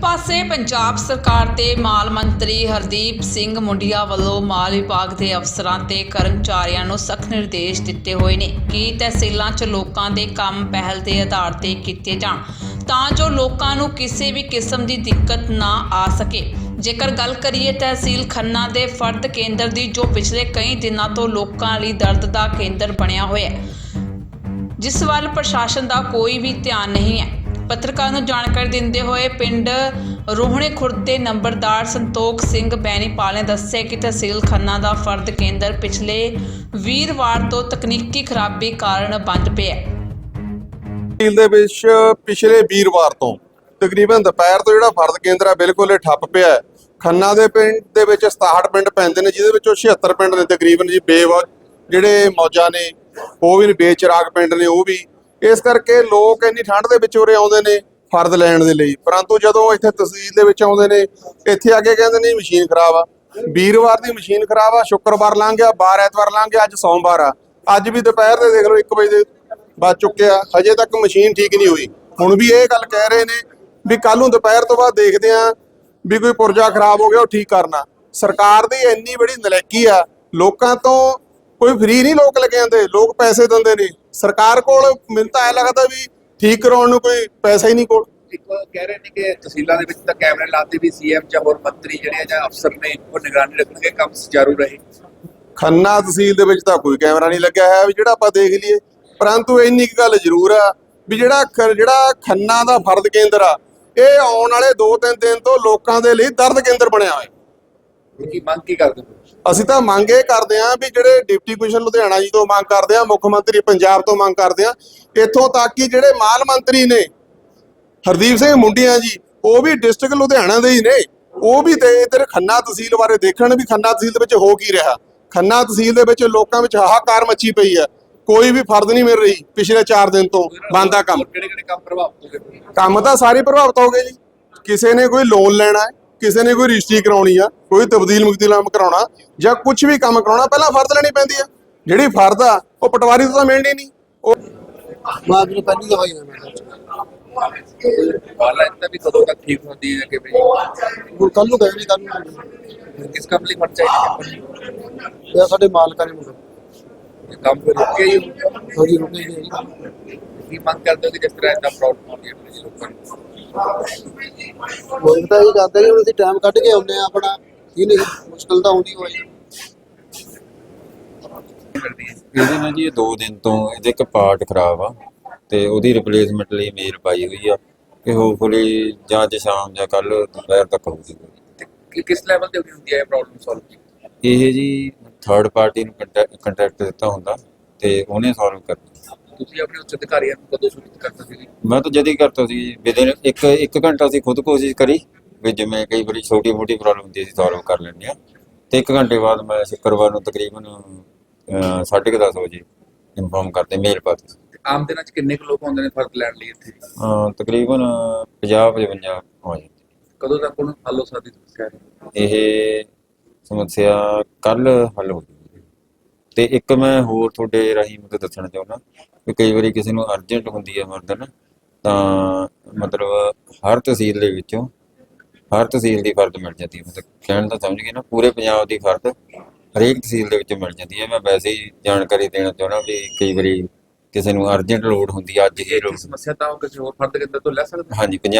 ਪਾਸੇ ਪੰਜਾਬ ਸਰਕਾਰ ਤੇ ਮਾਲ ਮੰਤਰੀ ਹਰਦੀਪ ਸਿੰਘ ਮੁੰਡੀਆ ਵੱਲੋਂ ਮਾਲ ਵਿਭਾਗ ਦੇ ਅਫਸਰਾਂ ਤੇ ਕਰਮਚਾਰੀਆਂ ਨੂੰ ਸਖਤ ਨਿਰਦੇਸ਼ ਦਿੱਤੇ ਹੋਏ ਨੇ ਕਿ ਤਹਿਸੀਲਾਂ 'ਚ ਲੋਕਾਂ ਦੇ ਕੰਮ ਪਹਿਲ ਦੇ ਆਧਾਰ ਤੇ ਕੀਤੇ ਜਾਣ ਤਾਂ ਜੋ ਲੋਕਾਂ ਨੂੰ ਕਿਸੇ ਵੀ ਕਿਸਮ ਦੀ ਦਿੱਕਤ ਨਾ ਆ ਸਕੇ। ਜੇਕਰ ਗੱਲ ਕਰੀਏ ਤਹਿਸੀਲ ਖੰਨਾ ਦੇ ਫਰਦ ਕੇਂਦਰ ਦੀ ਜੋ ਪਿਛਲੇ ਕਈ ਦਿਨਾਂ ਤੋਂ ਲੋਕਾਂ ਲਈ ਦਰਦ ਦਾ ਕੇਂਦਰ ਬਣਿਆ ਹੋਇਆ ਹੈ, ਜਿਸ ਵੱਲ ਪ੍ਰਸ਼ਾਸਨ ਦਾ ਕੋਈ ਵੀ ਧਿਆਨ ਨਹੀਂ ਹੈ। ਪੱਤਰਕਾਰ ਨੂੰ ਜਾਣਕਾਰੀ ਦਿੰਦੇ ਹੋਏ ਪਿੰਡ ਰੋਹਣੇ ਖੁਰਦ ਦੇ ਨੰਬਰਦਾਰ ਸੰਤੋਖ ਸਿੰਘ ਬੈਣੀਪਾਲ ਨੇ ਦੱਸਿਆ ਕਿ ਤਹਿਸੀਲ ਖੰਨਾ ਦਾ ਫਰਦ ਕੇਂਦਰ ਪਿਛਲੇ ਵੀਰਵਾਰ ਤੋਂ ਤਕਨੀਕੀ ਖਰਾਬੀ ਕਾਰਨ ਬੰਦ ਪਿਆ ਹੈ ਝੀਲ ਦੇ ਵਿੱਚ ਪਿਛਲੇ ਵੀਰਵਾਰ ਤੋਂ ਤਕਰੀਬਨ ਦੁਪਹਿਰ ਤੋਂ ਜਿਹੜਾ ਫਰਦ ਕੇਂਦਰ ਆ, ਬਿਲਕੁਲ ਠੱਪ ਪਿਆ ਹੈ। ਖੰਨਾ ਦੇ ਪਿੰਡ ਦੇ ਵਿੱਚ 67 ਪਿੰਡ ਪੈਂਦੇ ਨੇ, ਜਿਹਦੇ ਵਿੱਚੋਂ 76 ਪਿੰਡ ਨੇ ਤਕਰੀਬਨ ਜੀ, ਬੇਵਾ ਜਿਹੜੇ ਮੌਜਾਂ ਨੇ, ਉਹ ਵੀ ਨੇ, ਬੇਚਰਾਗ ਪਿੰਡ ਨੇ, ਉਹ ਵੀ ਇਸ ਕਰਕੇ ਲੋਕ ਇੰਨੀ ਠੰਡ ਦੇ ਵਿੱਚ ਉਰੇ ਆਉਂਦੇ ਨੇ ਫਰਦ ਲੈਣ ਦੇ ਲਈ। ਪਰੰਤੂ ਜਦੋਂ ਇੱਥੇ ਤਹਿਸੀਲ ਦੇ ਵਿੱਚ ਆਉਂਦੇ ਨੇ, ਇੱਥੇ ਆ ਕੇ ਕਹਿੰਦੇ ਨਹੀਂ ਮਸ਼ੀਨ ਖਰਾਬ ਆ। ਵੀਰਵਾਰ ਦੀ ਮਸ਼ੀਨ ਖਰਾਬ ਆ, ਸ਼ੁੱਕਰਵਾਰ ਲੰਘ ਗਿਆ, ਬਾਰ ਐਤਵਾਰ ਲੰਘ ਗਿਆ, ਅੱਜ ਸੋਮਵਾਰ ਆ। ਅੱਜ ਵੀ ਦੁਪਹਿਰ ਦੇ ਦੇਖ ਲਓ 1 ਵਜੇ ਦੇ ਬਾਅਦ ਚੁੱਕਿਆ ਹਜੇ ਤੱਕ ਮਸ਼ੀਨ ਠੀਕ ਨਹੀਂ ਹੋਈ। ਹੁਣ ਵੀ ਇਹ ਗੱਲ ਕਹਿ ਰਹੇ ਨੇ ਵੀ ਕੱਲ ਨੂੰ ਦੁਪਹਿਰ ਤੋਂ ਬਾਅਦ ਦੇਖਦੇ ਆ ਵੀ ਕੋਈ ਪੁਰਜਾ ਖਰਾਬ ਹੋ ਗਿਆ, ਉਹ ਠੀਕ ਕਰਨਾ। ਸਰਕਾਰ ਦੀ ਇੰਨੀ ਬੜੀ ਨਲਾਇਕੀ ਆ, ਲੋਕਾਂ ਤੋਂ ਕੋਈ ਫ੍ਰੀ ਨਹੀਂ ਲੋਕ ਲੱਗੇ ਜਾਂਦੇ ਲੋਕ ਪੈਸੇ ਦਿੰਦੇ ਨੇ ਸਰਕਾਰ ਕੋਲ ਮੈਨੂੰ ਤਾਂ ਐ ਲੱਗਦਾ ਵੀ ਠੀਕ ਕਰਾਉਣ ਨੂੰ ਕੋਈ ਪੈਸਾ ਹੀ ਨਹੀਂ ਕੋਲ। ਇੱਕ ਕਹਿ ਰਹੇ ਨੇ ਕਿ ਤਹਿਸੀਲਾਂ ਦੇ ਵਿੱਚ ਤਾਂ ਕੈਮਰੇ ਲਾਤੇ ਵੀ ਸੀਐਮ ਜਾਂ ਹੋਰ ਮੰਤਰੀ ਜਿਹੜੇ ਆ ਜਾਂ ਅਫਸਰ ਨੇ ਉਹ ਨਿਗਰਾਨੀ ਰੱਖਣਗੇ ਕੰਮ ਸੁਚਾਰੂ ਰਹੇ। ਖੰਨਾ ਤਹਿਸੀਲ ਦੇ ਵਿੱਚ ਤਾਂ ਕੋਈ ਕੈਮਰਾ ਨਹੀਂ ਲੱਗਿਆ ਹੈ ਵੀ ਜਿਹੜਾ ਆਪਾਂ ਦੇਖ ਲਈਏ। ਪਰੰਤੂ ਇੰਨੀ ਕੁ ਗੱਲ ਜ਼ਰੂਰ ਆ ਵੀ ਜਿਹੜਾ ਜਿਹੜਾ ਖੰਨਾ ਦਾ ਫਰਦ ਕੇਂਦਰ ਆ ਇਹ ਆਉਣ ਵਾਲੇ 2-3 ਦਿਨ ਤੋਂ ਲੋਕਾਂ ਦੇ ਲਈ ਦਰਦ ਕੇਂਦਰ ਬਣਿਆ ਹੋਇਆ। ਕੀ ਮੰਗ ਕੀ ਕਰਦੇ ਹੋ? ਅਸੀਂ ਤਾਂ ਮੰਗ ਇਹ ਕਰਦੇ ਆਂ ਵੀ ਜਿਹੜੇ ਡਿਪਟੀ ਕਮਿਸ਼ਨਰ ਲੁਧਿਆਣਾ ਜੀ ਤੋਂ ਮੰਗ ਕਰਦੇ ਆਂ ਮੁੱਖ ਮੰਤਰੀ ਪੰਜਾਬ ਤੋਂ ਮੰਗ ਕਰਦੇ ਆਂ ਇੱਥੋਂ ਤੱਕ ਕਿ ਜਿਹੜੇ ਮਾਲ ਮੰਤਰੀ ਨੇ ਹਰਦੀਪ ਸਿੰਘ ਮੁੰਡੀਆਂ ਜੀ ਉਹ ਵੀ ਡਿਸਟ੍ਰਿਕਟ ਲੁਧਿਆਣਾ ਦੇ ਹੀ ਨੇ ਉਹ ਵੀ ਤੇ ਇਧਰ ਖੰਨਾ ਤਹਿਸੀਲ ਬਾਰੇ ਦੇਖਣ ਵੀ ਖੰਨਾ ਤਹਿਸੀਲ ਦੇ ਵਿੱਚ ਹੋ ਕੀ ਰਿਹਾ। ਖੰਨਾ ਤਹਿਸੀਲ ਦੇ ਵਿੱਚ ਲੋਕਾਂ ਵਿੱਚ ਹਾਹਾਕਾਰ ਮੱਚੀ ਪਈ ਹੈ ਕੋਈ ਵੀ ਫਰਦ ਨਹੀਂ ਮਿਲ ਰਹੀ ਪਿਛਲੇ 4 ਦਿਨ ਤੋਂ ਬੰਦ ਆ ਕੰਮ। ਕਿਹੜੇ ਕਿਹੜੇ ਕੰਮ ਪ੍ਰਭਾਵਿਤ ਹੋ ਗਏ? ਕੰਮ ਤਾਂ ਸਾਰੇ ਪ੍ਰਭਾਵਿਤ ਹੋ ਗਏ ਜੀ ਕਿਸੇ ਨੇ ਕੋਈ ਲੋਨ ਲੈਣਾ ਹੈ ਕਿਸੇ ਨੇ ਕੋਈ ਰਜਿਸਟਰੀ ਕਰਾਉਣੀ ਆ ਕੋਈ ਤਬਦੀਲ ਮੁਕਦੀਲਾਮ ਕਰਾਉਣਾ ਜਾਂ ਕੁਝ ਵੀ ਕੰਮ ਕਰਾਉਣਾ ਪਹਿਲਾਂ ਫਰਦ ਲੈਣੀ ਪੈਂਦੀ ਆ। ਜਿਹੜੀ ਫਰਦ ਆ ਉਹ ਪਟਵਾਰੀ ਤੋਂ ਤਾਂ ਮਿਲਣੀ ਨਹੀਂ। ਉਹ ਮੈਂ ਆਪਣੀ ਪਹਿਲੀ ਦਵਾਈ ਹੈ ਮੈਂ। ਵਾਲਾ ਤਾਂ ਵੀ ਕਦੋਂ ਤੱਕ ਠੀਕ ਹੁੰਦੀ ਹੈ ਕਿ ਵੀ ਹੁਣ ਕੱਲ ਨੂੰ ਗਏ ਨਹੀਂ ਕੱਲ ਨੂੰ ਕਿਸ ਕੰਮ ਲਈ ਖਰਚ ਚਾਹੀਦਾ ਇਹ ਸਾਡੇ ਮਾਲਕਾਂ ਨੇ ਮੁੰਡੇ। ਇਹ ਕੰਮ ਫਿਰ ਰੁਕ ਹੀ। ਥੋੜੀ ਰੁਕੇ ਜੀ। ਕੀ ਮੰਗ ਕਰਦੇ ਹੋ ਕਿ ਜਿਸ ਤਰ੍ਹਾਂ ਇਦਾਂ ਪ੍ਰੋਬਲਮ ਆਉਂਦੀ ਹੈ ਤੁਸੀਂ ਲੋਕਾਂ ਨੂੰ? ਲੋਕ ਤਾਂ ਇਹ ਕਰਦੇ ਨੇ ਹੁਣ ਅਸੀਂ ਟਾਈਮ ਕੱਢ ਕੇ ਆਉਂਦੇ ਆ ਆਪਣਾ ਕੀ ਨਹੀਂ ਮੁਸ਼ਕਲ ਤਾਂ ਆਉਂਦੀ ਹੋਈ। ਕਰਦੀ ਹੈ ਇਹਦੇ ਨਾਲ ਜੀ ਇਹ 2 ਦਿਨ ਤੋਂ ਇਹਦੇ ਇੱਕ ਪਾਰਟ ਖਰਾਬ ਆ ਤੇ ਉਹਦੀ ਰਿਪਲੇਸਮੈਂਟ ਲਈ ਮੇਲ ਪਾਈ ਹੋਈ ਆ ਕਿ ਹੋਪਫੁਲੀ ਜਾਂ ਅੱਜ ਸ਼ਾਮ ਜਾਂ ਕੱਲ ਦੁਪਹਿਰ ਤੱਕ ਹੋਊਗੀ। ਤੇ ਕਿ- ਕਿਸ ਲੈਵਲ ਤੇ ਹੁੰਦੀ ਹੈ ਇਹ ਪ੍ਰੋਬਲਮ ਸੋਲਵ ਇਹ ਜੀ ਥਰਡ ਪਾਰਟੀ ਨੂੰ ਕੰਟੈਕਟ ਦਿੱਤਾ ਹੁੰਦਾ ਤੇ ਉਹਨੇ ਸੋਲਵ ਕਰਨਾ। ਤੁਸੀਂ ਆਪਣੇ ਉੱਚ ਅਧਿਕਾਰੀਆਂ ਨੂੰ ਕਦੋਂ ਸੂਚਿਤ ਕਰਤਾ ਸੀ? ਮੈਂ ਤਾਂ ਜਦ ਹੀ ਕਰਤਾ ਸੀ ਵਿਦਿਨ ਇੱਕ ਇੱਕ ਘੰਟਾ ਅਸੀਂ ਖੁਦ ਕੋਸ਼ਿਸ਼ ਕਰੀ ਵੀ ਜਿਵੇਂ ਕਈ ਵਾਰੀ ਛੋਟੀ ਮੋਟੀ ਪ੍ਰੋਬਲਮ ਹੁੰਦੀ ਸੀ ਸੋਲਵ ਕਰ ਲੈਂਦੇ ਆ ਤੇ ਇੱਕ ਘੰਟੇ ਬਾਅਦ ਮੈਂ ਸ਼ੁੱਕਰਵਾਰ ਨੂੰ ਤਕਰੀਬਨ ਅਹ, ਸਾਢੇ ਕੁ ਦਸ ਵਜੇ ਇਨਫੋਰਮ ਕਰਦੇ ਮੇਲ ਪਾਤੀ। ਆਮ ਦਿਨਾਂ 'ਚ ਕਿੰਨੇ ਕੁ ਲੋਕ ਆਉਂਦੇ ਨੇ ਫ਼ਰਕ ਲੈਣ ਲਈ ਇੱਥੇ? ਅਹ, ਤਕਰੀਬਨ 50 55 ਹੋ ਜਾਂਦੇ। ਕਦੋਂ ਤੱਕ ਉਹਨੂੰ ਹੱਲ ਹੋ ਸਕਦੀ ਤੁਸੀਂ ਕਹਿ ਰਹੇ ਹੋ ਇਹ ਸਮੱਸਿਆ ਕੱਲ ਹੱਲ ਹੋ ਜੂਗੀ ਤੇ ਇੱਕ ਮੈਂ ਹੋਰ ਤੁਹਾਡੇ ਰਾਹੀਂ ਮਤਲਬ ਦੱਸਣਾ ਚਾਹੁੰਦਾ ਕਿ ਕਈ ਵਾਰੀ ਕਿਸੇ ਨੂੰ ਅਰਜੈਂਟ ਹੁੰਦੀ ਹੈ ਮਰਦਨ ਤਾਂ ਮਤਲਬ ਹਰ ਤਹਿਸੀਲ ਦੇ ਵਿੱਚੋਂ ਹਰ ਤਹਿਸੀਲ ਦੀ ਫਰਦ ਮਿਲ ਜਾਂਦੀ ਹੈ। ਮਤਲਬ ਕਹਿਣ ਦਾ ਸਮਝ ਗਏ ਨਾ ਪੂਰੇ ਪੰਜਾਬ ਦੀ ਫਰਦ ਹਰੇਕ ਤਹਿਸੀਲ ਦੇ ਵਿੱਚ ਮਿਲ ਜਾਂਦੀ ਹੈ। ਮੈਂ ਵੈਸੇ ਹੀ ਜਾਣਕਾਰੀ ਦੇਣਾ ਚਾਹੁੰਦਾ ਵੀ ਕਈ ਵਾਰੀ ਕਿਸੇ ਨੂੰ ਅਰਜੈਂਟ ਲੋੜ ਹੁੰਦੀ ਹੈ ਅੱਜ ਹੀ ਲੋੜ ਸਮੱਸਿਆ ਤਾਂ ਉਹ ਕਿਸੇ ਹੋਰ ਫਰਦ ਕੇਂਦਰ ਤੋਂ ਲੈ ਸਕਦੇ? ਹਾਂਜੀ 50